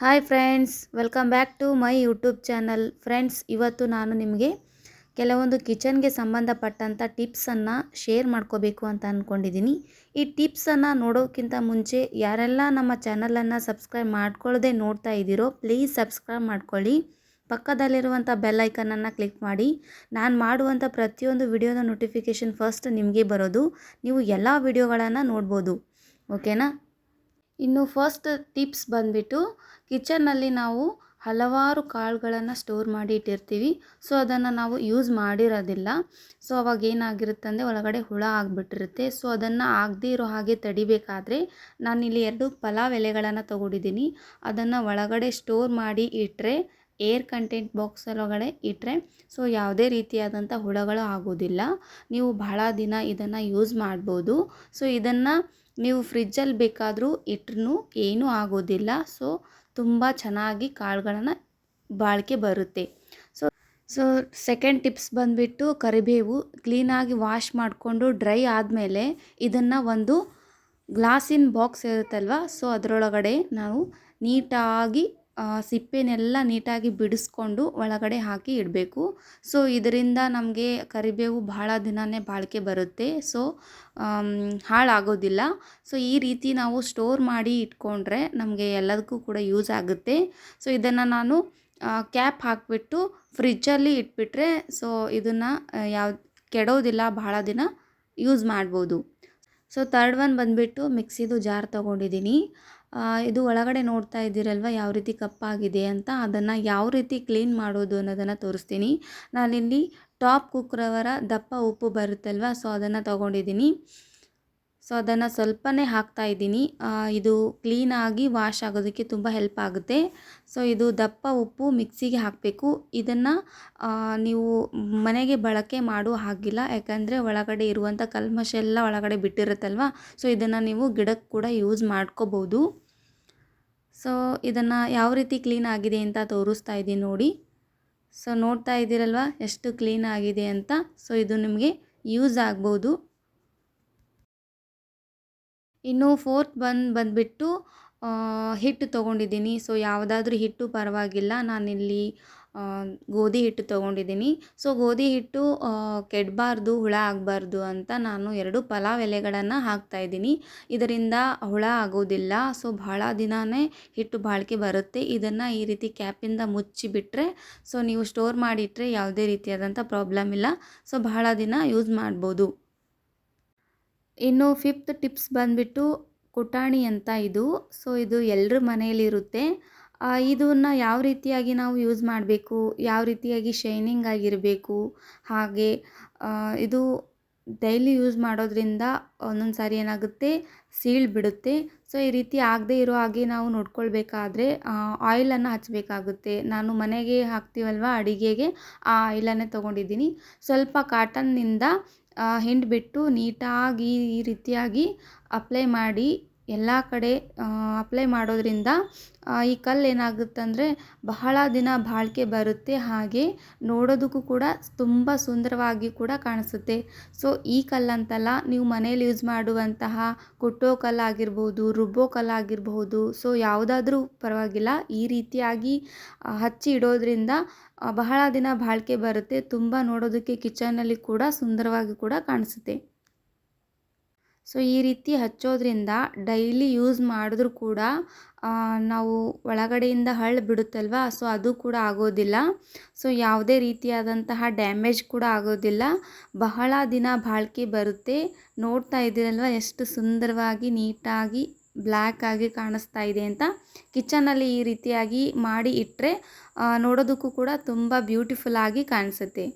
Hi friends, welcome back to my YouTube channel. Friends, ಇವತ್ತು ನಾನು ನಿಮಗೆ ಕೆಲವೊಂದು ಕಿಚನ್ಗೆ ಸಂಬಂಧಪಟ್ಟಂಥ ಟಿಪ್ಸನ್ನು ಶೇರ್ ಮಾಡ್ಕೋಬೇಕು ಅಂತ ಅಂದ್ಕೊಂಡಿದ್ದೀನಿ ಈ ಟಿಪ್ಸನ್ನು ನೋಡೋಕ್ಕಿಂತ ಮುಂಚೆ ಯಾರೆಲ್ಲ ನಮ್ಮ ಚಾನಲನ್ನು ಸಬ್ಸ್ಕ್ರೈಬ್ ಮಾಡ್ಕೊಳ್ಳದೆ ನೋಡ್ತಾ ಇದ್ದೀರೋ, ಪ್ಲೀಸ್ ಸಬ್ಸ್ಕ್ರೈಬ್ ಮಾಡ್ಕೊಳ್ಳಿ. ಪಕ್ಕದಲ್ಲಿರುವಂಥ ಬೆಲ್ ಐಕನನ್ನು ಕ್ಲಿಕ್ ಮಾಡಿ. ನಾನು ಮಾಡುವಂಥ ಪ್ರತಿಯೊಂದು ವಿಡಿಯೋದ ನೋಟಿಫಿಕೇಷನ್ ಫಸ್ಟ್ ನಿಮಗೆ ಬರೋದು. ನೀವು ಎಲ್ಲ ವಿಡಿಯೋಗಳನ್ನು ನೋಡ್ಬೋದು. ಓಕೆನಾ? ಇನ್ನು ಫಸ್ಟ್ ಟಿಪ್ಸ್ ಬಂದುಬಿಟ್ಟು ಕಿಚನ್ನಲ್ಲಿ ನಾವು ಹಲವಾರು ಕಾಳುಗಳನ್ನು ಸ್ಟೋರ್ ಮಾಡಿ ಇಟ್ಟಿರ್ತೀವಿ. ಸೊ ಅದನ್ನು ನಾವು ಯೂಸ್ ಮಾಡಿರೋದಿಲ್ಲ. ಸೊ ಅವಾಗ ಏನಾಗಿರುತ್ತೆ ಅಂದರೆ ಒಳಗಡೆ ಹುಳ ಆಗಿಬಿಟ್ಟಿರುತ್ತೆ. ಸೊ ಅದನ್ನು ಆಗದೇ ಇರೋ ಹಾಗೆ ತಡಿಬೇಕಾದ್ರೆ ನಾನಿಲ್ಲಿ ಎರಡು ಪಲಾವ್ ಎಲೆಗಳನ್ನು ತೊಗೊಂಡಿದ್ದೀನಿ. ಅದನ್ನು ಒಳಗಡೆ ಸ್ಟೋರ್ ಮಾಡಿ ಇಟ್ಟರೆ ಏರ್ ಕಂಟೆಂಟ್ ಬಾಕ್ಸ್ ಒಳಗಡೆ ಇಟ್ಟರೆ ಸೊ ಯಾವುದೇ ರೀತಿಯಾದಂಥ ಹುಳಗಳು ಆಗೋದಿಲ್ಲ. ನೀವು ಬಹಳ ದಿನ ಇದನ್ನು ಯೂಸ್ ಮಾಡ್ಬೋದು. ಸೊ ಇದನ್ನು ನೀವು ಫ್ರಿಜ್ಜಲ್ಲಿ ಬೇಕಾದರೂ ಇಟ್ರೂ ಏನೂ ಆಗೋದಿಲ್ಲ. ಸೊ, ತುಂಬ ಚೆನ್ನಾಗಿ ಕಾಳುಗಳನ್ನು ಬಾಳಿಕೆ ಬರುತ್ತೆ. ಸೊ ಸೊ ಸೆಕೆಂಡ್ ಟಿಪ್ಸ್ ಬಂದುಬಿಟ್ಟು ಕರಿಬೇವು ಕ್ಲೀನಾಗಿ ವಾಶ್ ಮಾಡಿಕೊಂಡು ಡ್ರೈ ಆದಮೇಲೆ ಇದನ್ನು ಒಂದು ಗ್ಲಾಸಿನ ಬಾಕ್ಸ್ ಇರುತ್ತಲ್ವ, ಸೊ ಅದರೊಳಗಡೆ ನಾವು ನೀಟಾಗಿ ಸಿಪ್ಪೆನೆಲ್ಲ ನೀಟಾಗಿ ಬಿಡಿಸ್ಕೊಂಡು ಒಳಗಡೆ ಹಾಕಿ ಇಡಬೇಕು. ಸೊ, ಇದರಿಂದ ನಮಗೆ ಕರಿಬೇವು ಬಹಳ ದಿನವೇ ಬಾಳಿಕೆ ಬರುತ್ತೆ. ಸೊ ಹಾಳಾಗೋದಿಲ್ಲ. ಸೊ, ಈ ರೀತಿ ನಾವು ಸ್ಟೋರ್ ಮಾಡಿ ಇಟ್ಕೊಂಡ್ರೆ ನಮಗೆ ಎಲ್ಲದಕ್ಕೂ ಕೂಡ ಯೂಸ್ ಆಗುತ್ತೆ. ಸೊ, ಇದನ್ನು ನಾನು ಕ್ಯಾಪ್ ಹಾಕಿಬಿಟ್ಟು ಫ್ರಿಜ್ಜಲ್ಲಿ ಇಟ್ಬಿಟ್ರೆ, ಸೊ, ಇದನ್ನು ಯಾವ, ಕೆಡೋದಿಲ್ಲ ಬಹಳ ದಿನ ಯೂಸ್ ಮಾಡ್ಬೋದು. ಸೊ ತರ್ಡ್ ಒನ್ ಬಂದುಬಿಟ್ಟು ಮಿಕ್ಸಿದು ಜಾರ್ ತೊಗೊಂಡಿದ್ದೀನಿ. ಇದು ಒಳಗಡೆ ನೋಡ್ತಾ ಇದ್ದೀರಲ್ವ, ಯಾವ ರೀತಿ ಕಪ್ಪಾಗಿದೆ ಅಂತ, ಅದನ್ನು ಯಾವ ರೀತಿ ಕ್ಲೀನ್ ಮಾಡೋದು ಅನ್ನೋದನ್ನು ತೋರಿಸ್ತೀನಿ. ನಾನಿಲ್ಲಿ ಟಾಪ್ ಕುಕ್ರವರ ದಪ್ಪ ಉಪ್ಪು ಬರುತ್ತಲ್ವ ಸೊ ಅದನ್ನು ತೊಗೊಂಡಿದ್ದೀನಿ. ಸೊ ಅದನ್ನು ಸ್ವಲ್ಪನೇ ಹಾಕ್ತಾ ಇದ್ದೀನಿ. ಇದು ಕ್ಲೀನಾಗಿ ವಾಶ್ ಆಗೋದಕ್ಕೆ ತುಂಬ ಹೆಲ್ಪ್ ಆಗುತ್ತೆ. ಸೊ ಇದು ದಪ್ಪ ಉಪ್ಪು ಮಿಕ್ಸಿಗೆ ಹಾಕಬೇಕು. ಇದನ್ನು ನೀವು ಮನೆಗೆ ಬಳಕೆ ಮಾಡೋ ಹಾಗಿಲ್ಲ, ಯಾಕಂದರೆ ಒಳಗಡೆ ಇರುವಂಥ ಕಲ್ಮಶ ಎಲ್ಲ ಒಳಗಡೆ ಬಿಟ್ಟಿರುತ್ತಲ್ವ ಸೊ ಇದನ್ನು ನೀವು ಗಿಡಕ್ಕೆ ಕೂಡ ಯೂಸ್ ಮಾಡ್ಕೋಬೋದು. ಸೊ ಇದನ್ನು ಯಾವ ರೀತಿ ಕ್ಲೀನ್ ಆಗಿದೆ ಅಂತ ತೋರಿಸ್ತಾ ಇದ್ದೀನಿ ನೋಡಿ. ಸೊ ನೋಡ್ತಾ ಇದ್ದೀರಲ್ವ ಎಷ್ಟು ಕ್ಲೀನ್ ಆಗಿದೆ ಅಂತ. ಸೊ ಇದು ನಿಮಗೆ ಯೂಸ್ ಆಗ್ಬೋದು. ಇನ್ನು ಫೋರ್ತ್ ಬಂದು ಬಂದುಬಿಟ್ಟು ಹಿಟ್ಟು ತೊಗೊಂಡಿದ್ದೀನಿ. ಸೊ ಯಾವುದಾದ್ರೂ ಹಿಟ್ಟು ಪರವಾಗಿಲ್ಲ. ನಾನಿಲ್ಲಿ ಗೋಧಿ ಹಿಟ್ಟು ತೊಗೊಂಡಿದ್ದೀನಿ. ಸೊ ಗೋಧಿ ಹಿಟ್ಟು ಕೆಡಬಾರ್ದು, ಹುಳ ಆಗಬಾರ್ದು ಅಂತ ನಾನು ಎರಡು ಪಲಾವ್ ಎಲೆಗಳನ್ನು ಹಾಕ್ತಾಯಿದ್ದೀನಿ ಇದರಿಂದ ಹುಳ ಆಗೋದಿಲ್ಲ. ಸೊ ಭಾಳ ದಿನವೇ ಹಿಟ್ಟು ಬಾಳಿಕೆ ಬರುತ್ತೆ. ಇದನ್ನು ಈ ರೀತಿ ಕ್ಯಾಪಿಂದ ಮುಚ್ಚಿಬಿಟ್ರೆ ಸೊ ನೀವು ಸ್ಟೋರ್ ಮಾಡಿಟ್ಟರೆ ಯಾವುದೇ ರೀತಿಯಾದಂಥ ಪ್ರಾಬ್ಲಮ್ ಇಲ್ಲ. ಸೊ ಬಹಳ ದಿನ ಯೂಸ್ ಮಾಡ್ಬೋದು. ಇನ್ನು ಫಿಫ್ತ್ ಟಿಪ್ಸ್ ಬಂದುಬಿಟ್ಟು, ಕುಟಾಣಿ ಅಂತ ಇದು. ಸೊ ಇದು ಎಲ್ಲರ ಮನೆಯಲ್ಲಿರುತ್ತೆ. ಇದನ್ನು ಯಾವ ರೀತಿಯಾಗಿ ನಾವು ಯೂಸ್ ಮಾಡಬೇಕು? ಯಾವ ರೀತಿಯಾಗಿ ಶೈನಿಂಗ್ ಆಗಿರಬೇಕು? ಹಾಗೆ ಇದು ಡೈಲಿ ಯೂಸ್ ಮಾಡೋದ್ರಿಂದ ಒಂದೊಂದು ಸಾರಿ ಏನಾಗುತ್ತೆ? ಸೀಳ್ ಬಿಡುತ್ತೆ. ಸೊ ಈ ರೀತಿ ಆಗದೇ ಇರೋ ಹಾಗೆ ನಾವು ನೋಡ್ಕೊಳ್ಬೇಕಾದ್ರೆ ಆಯಿಲನ್ನು ಹಚ್ಚಬೇಕಾಗುತ್ತೆ ನಾನು ಮನೆಗೆ ಹಾಕ್ತೀವಲ್ವ ಅಡಿಗೆಗೆ, ಆ ಆಯಿಲನ್ನೇ ತೊಗೊಂಡಿದ್ದೀನಿ. ಸ್ವಲ್ಪ ಕಾಟನ್ನಿಂದ ಹಿಂಡಿಬಿಟ್ಟು ನೀಟಾಗಿ ಈ ರೀತಿಯಾಗಿ ಅಪ್ಲೈ ಮಾಡಿ ಎಲ್ಲ ಕಡೆ ಅಪ್ಲೈ ಮಾಡೋದ್ರಿಂದ ಈ ಕಲ್ಲು ಏನಾಗುತ್ತಂದರೆ ಬಹಳ ದಿನ ಬಾಳಿಕೆ ಬರುತ್ತೆ. ಹಾಗೆ ನೋಡೋದಕ್ಕೂ ಕೂಡ ತುಂಬ ಸುಂದರವಾಗಿ ಕೂಡ ಕಾಣಿಸುತ್ತೆ. ಸೊ ಈ ಕಲ್ಲಂತಲ್ಲ ನೀವು ಮನೇಲಿ ಯೂಸ್ ಮಾಡುವಂತಹ ಕುಟ್ಟೋ ಕಲ್ಲಾಗಿರ್ಬೋದು ರುಬ್ಬೋ ಕಲ್ಲಾಗಿರ್ಬೋದು ಸೊ ಯಾವುದಾದ್ರೂ ಪರವಾಗಿಲ್ಲ. ಈ ರೀತಿಯಾಗಿ ಹಚ್ಚಿ ಇಡೋದ್ರಿಂದ ಬಹಳ ದಿನ ಬಾಳಿಕೆ ಬರುತ್ತೆ. ತುಂಬ ನೋಡೋದಕ್ಕೆ ಕಿಚನಲ್ಲಿ ಕೂಡ ಸುಂದರವಾಗಿ ಕೂಡ ಕಾಣಿಸುತ್ತೆ. ಸೊ, ಈ ರೀತಿ ಹಚ್ಚೋದ್ರಿಂದ ಡೈಲಿ ಯೂಸ್ ಮಾಡಿದ್ರೂ ಕೂಡ ನಾವು ಒಳಗಡೆಯಿಂದ ಹಳ್ಳು ಬಿಡುತ್ತಲ್ವ? ಸೊ, ಅದು ಕೂಡ ಆಗೋದಿಲ್ಲ. ಸೊ, ಯಾವುದೇ ರೀತಿಯಾದಂತಹ ಡ್ಯಾಮೇಜ್ ಕೂಡ ಆಗೋದಿಲ್ಲ. ಬಹಳ ದಿನ ಬಾಳ್ಕೆ ಬರುತ್ತೆ. ನೋಡ್ತಾ ಇದ್ದೀರಲ್ವ? ಎಷ್ಟು ಸುಂದರವಾಗಿ, ನೀಟಾಗಿ, ಬ್ಲ್ಯಾಕ್ ಆಗಿ ಕಾಣಿಸ್ತಾ ಇದೆ ಅಂತ. ಕಿಚನಲ್ಲಿ ಈ ರೀತಿಯಾಗಿ ಮಾಡಿ ಇಟ್ಟರೆ ನೋಡೋದಕ್ಕೂ ಕೂಡ ತುಂಬ ಬ್ಯೂಟಿಫುಲ್ ಆಗಿ ಕಾಣಿಸುತ್ತೆ.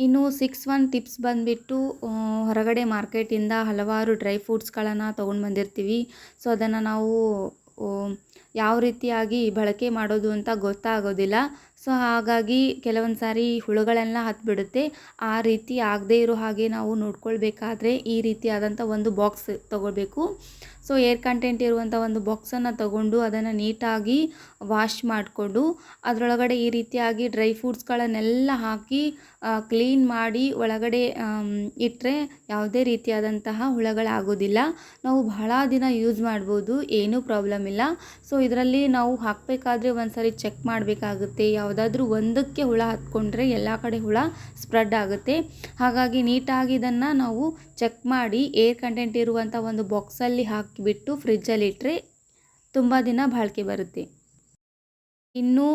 ಇನ್ನು ಸಿಕ್ಸ್ ಒನ್ ಟಿಪ್ಸ್ ಬಂದುಬಿಟ್ಟು ಹೊರಗಡೆ ಮಾರ್ಕೆಟಿಂದ ಹಲವಾರು ಡ್ರೈ ಫ್ರೂಟ್ಸ್ಗಳನ್ನು ತೊಗೊಂಡು ಬಂದಿರ್ತೀವಿ. ಸೊ, ಅದನ್ನು ನಾವು ಯಾವ ರೀತಿಯಾಗಿ ಬಳಕೆ ಮಾಡೋದು ಅಂತ ಗೊತ್ತಾಗೋದಿಲ್ಲ. ಸೊ ಹಾಗಾಗಿ ಕೆಲವೊಂದು ಸಾರಿ ಹುಳುಗಳೆಲ್ಲ ಹತ್ತಿಬಿಡುತ್ತೆ ಆ ರೀತಿ ಆಗದೇ ಇರೋ ಹಾಗೆ ನಾವು ನೋಡ್ಕೊಳ್ಬೇಕಾದ್ರೆ ಈ ರೀತಿಯಾದಂಥ ಒಂದು ಬಾಕ್ಸ್ ತೊಗೊಳ್ಬೇಕು. ಸೊ ಏರ್ ಕಂಟೆಂಟ್ ಇರುವಂಥ ಒಂದು ಬಾಕ್ಸನ್ನು ತಗೊಂಡು ಅದನ್ನು ನೀಟಾಗಿ ವಾಶ್ ಮಾಡಿಕೊಂಡು ಅದರೊಳಗಡೆ ಈ ರೀತಿಯಾಗಿ ಡ್ರೈ ಫ್ರೂಟ್ಸ್ಗಳನ್ನೆಲ್ಲ ಹಾಕಿ ಕ್ಲೀನ್ ಮಾಡಿ ಒಳಗಡೆ ಇಟ್ಟರೆ ಯಾವುದೇ ರೀತಿಯಾದಂತಹ ಹುಳಗಳಾಗೋದಿಲ್ಲ. ನಾವು ಬಹಳ ದಿನ ಯೂಸ್ ಮಾಡ್ಬೋದು, ಏನೂ ಪ್ರಾಬ್ಲಮ್ ಇಲ್ಲ. ಸೊ ಇದರಲ್ಲಿ ನಾವು ಹಾಕಬೇಕಾದ್ರೆ ಒಂದ್ಸರಿ ಚೆಕ್ ಮಾಡಬೇಕಾಗುತ್ತೆ ಯಾವುದಾದ್ರೂ ಒಂದಕ್ಕೆ ಹುಳ ಹತ್ಕೊಂಡ್ರೆ ಎಲ್ಲ ಕಡೆ ಹುಳ ಸ್ಪ್ರೆಡ್ ಆಗುತ್ತೆ. ಹಾಗಾಗಿ ನೀಟಾಗಿ ಇದನ್ನು ನಾವು ಚೆಕ್ ಮಾಡಿ ಏರ್ ಕಂಟೆಂಟ್ ಇರುವಂಥ ಒಂದು ಬಾಕ್ಸಲ್ಲಿ ಹಾಕಿಬಿಟ್ಟು ಫ್ರಿಜ್ಜಲ್ಲಿ ಇಟ್ಟರೆ ತುಂಬ ದಿನ ಬಾಳಿಕೆ ಬರುತ್ತೆ. ಇನ್ನು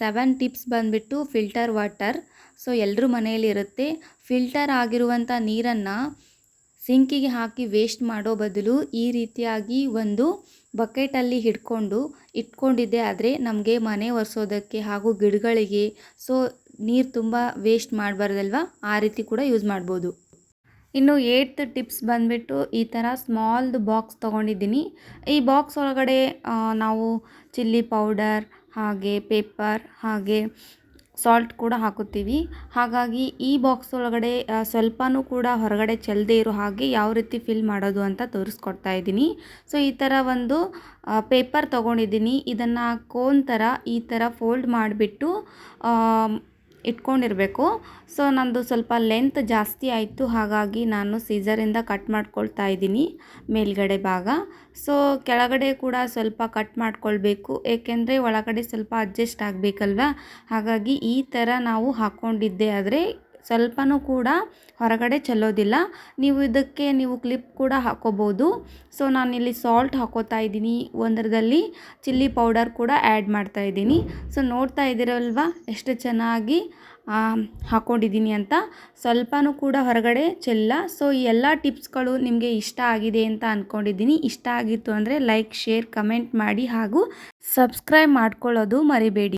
ಸೆವೆನ್ ಟಿಪ್ಸ್ ಬಂದುಬಿಟ್ಟು ಫಿಲ್ಟರ್ ವಾಟರ್ ಸೊ ಎಲ್ಲರೂ ಮನೆಯಲ್ಲಿ ಇರುತ್ತೆ. ಫಿಲ್ಟರ್ ಆಗಿರುವಂಥ ನೀರನ್ನು ಸಿಂಕಿಗೆ ಹಾಕಿ ವೇಸ್ಟ್ ಮಾಡೋ ಬದಲು ಈ ರೀತಿಯಾಗಿ ಒಂದು ಬಕೆಟಲ್ಲಿ ಹಿಡ್ಕೊಂಡು ಇಟ್ಕೊಂಡಿದ್ದೆ, ಆದರೆ ನಮಗೆ ಮನೆ ಒರೆಸೋದಕ್ಕೆ ಹಾಗೂ ಗಿಡಗಳಿಗೆ ಸೊ ನೀರು ತುಂಬ ವೇಸ್ಟ್ ಮಾಡಬಾರ್ದಲ್ವ? ಆ ರೀತಿ ಕೂಡ ಯೂಸ್ ಮಾಡ್ಬೋದು. ಇನ್ನು ಏಯ್ತ್ ಟಿಪ್ಸ್ ಬಂದುಬಿಟ್ಟು ಈ ಥರ ಸ್ಮಾಲ್ದು ಬಾಕ್ಸ್ ತೊಗೊಂಡಿದ್ದೀನಿ. ಈ ಬಾಕ್ಸ್ ಒಳಗಡೆ ನಾವು ಚಿಲ್ಲಿ ಪೌಡರ್ ಹಾಗೆ ಪೇಪರ್ ಹಾಗೆ ಸಾಲ್ಟ್ ಕೂಡ ಹಾಕುತ್ತೀವಿ. ಹಾಗಾಗಿ ಈ ಬಾಕ್ಸ್ ಒಳಗಡೆ ಸ್ವಲ್ಪನೂ ಕೂಡ ಹೊರಗಡೆ ಚೆಲ್ಲದೆ ಇರೋ ಹಾಗೆ ಯಾವ ರೀತಿ ಫಿಲ್ ಮಾಡೋದು ಅಂತ ತೋರಿಸ್ಕೊಡ್ತಾ ಇದ್ದೀನಿ. ಸೊ ಈ ಥರ ಒಂದು ಪೇಪರ್ ತೊಗೊಂಡಿದ್ದೀನಿ. ಇದನ್ನು ಕೋನ್ ಥರ ಈ ಥರ ಫೋಲ್ಡ್ ಮಾಡಿಬಿಟ್ಟು ಇಟ್ಕೊಂಡಿರಬೇಕು. ಸೊ ನಂದು ಸ್ವಲ್ಪ ಲೆಂತ್ ಜಾಸ್ತಿ ಆಯಿತು. ಹಾಗಾಗಿ ನಾನು ಸೀಸರಿಂದ ಕಟ್ ಮಾಡ್ಕೊಳ್ತಾ ಇದ್ದೀನಿ ಮೇಲ್ಗಡೆ ಭಾಗ. ಸೊ ಕೆಳಗಡೆ ಕೂಡ ಸ್ವಲ್ಪ ಕಟ್ ಮಾಡ್ಕೊಳ್ಬೇಕು. ಏಕೆಂದರೆ ಒಳಗಡೆ ಸ್ವಲ್ಪ ಅಡ್ಜಸ್ಟ್ ಆಗಬೇಕಲ್ವ? ಹಾಗಾಗಿ ಈ ಥರ ನಾವು ಹಾಕ್ಕೊಂಡಿದ್ದೆ ಆದರೆ ಸ್ವಲ್ಪನೂ ಕೂಡ ಹೊರಗಡೆ ಚೆಲ್ಲೋದಿಲ್ಲ. ನೀವು ಇದಕ್ಕೆ ನೀವು ಕ್ಲಿಪ್ ಕೂಡ ಹಾಕೋಬೋದು. ಸೊ ನಾನಿಲ್ಲಿ ಸಾಲ್ಟ್ ಹಾಕೋತಾ ಇದ್ದೀನಿ. ಒಂದರದಲ್ಲಿ ಚಿಲ್ಲಿ ಪೌಡರ್ ಕೂಡ ಆ್ಯಡ್ ಮಾಡ್ತಾ ಇದ್ದೀನಿ. ಸೊ ನೋಡ್ತಾ ಇದ್ದೀರಲ್ವ ಎಷ್ಟು ಚೆನ್ನಾಗಿ ಹಾಕೊಂಡಿದ್ದೀನಿ ಅಂತ. ಸ್ವಲ್ಪನೂ ಕೂಡ ಹೊರಗಡೆ ಚೆಲ್ಲ. ಸೊ ಈ ಎಲ್ಲ ಟಿಪ್ಸ್ಗಳು ನಿಮಗೆ ಇಷ್ಟ ಆಗಿದೆ ಅಂತ ಅಂದ್ಕೊಂಡಿದ್ದೀನಿ ಇಷ್ಟ ಆಗಿತ್ತು ಅಂದರೆ ಲೈಕ್ ಶೇರ್ ಕಮೆಂಟ್ ಮಾಡಿ ಹಾಗೂ ಸಬ್ಸ್ಕ್ರೈಬ್ ಮಾಡ್ಕೊಳ್ಳೋದು ಮರಿಬೇಡಿ.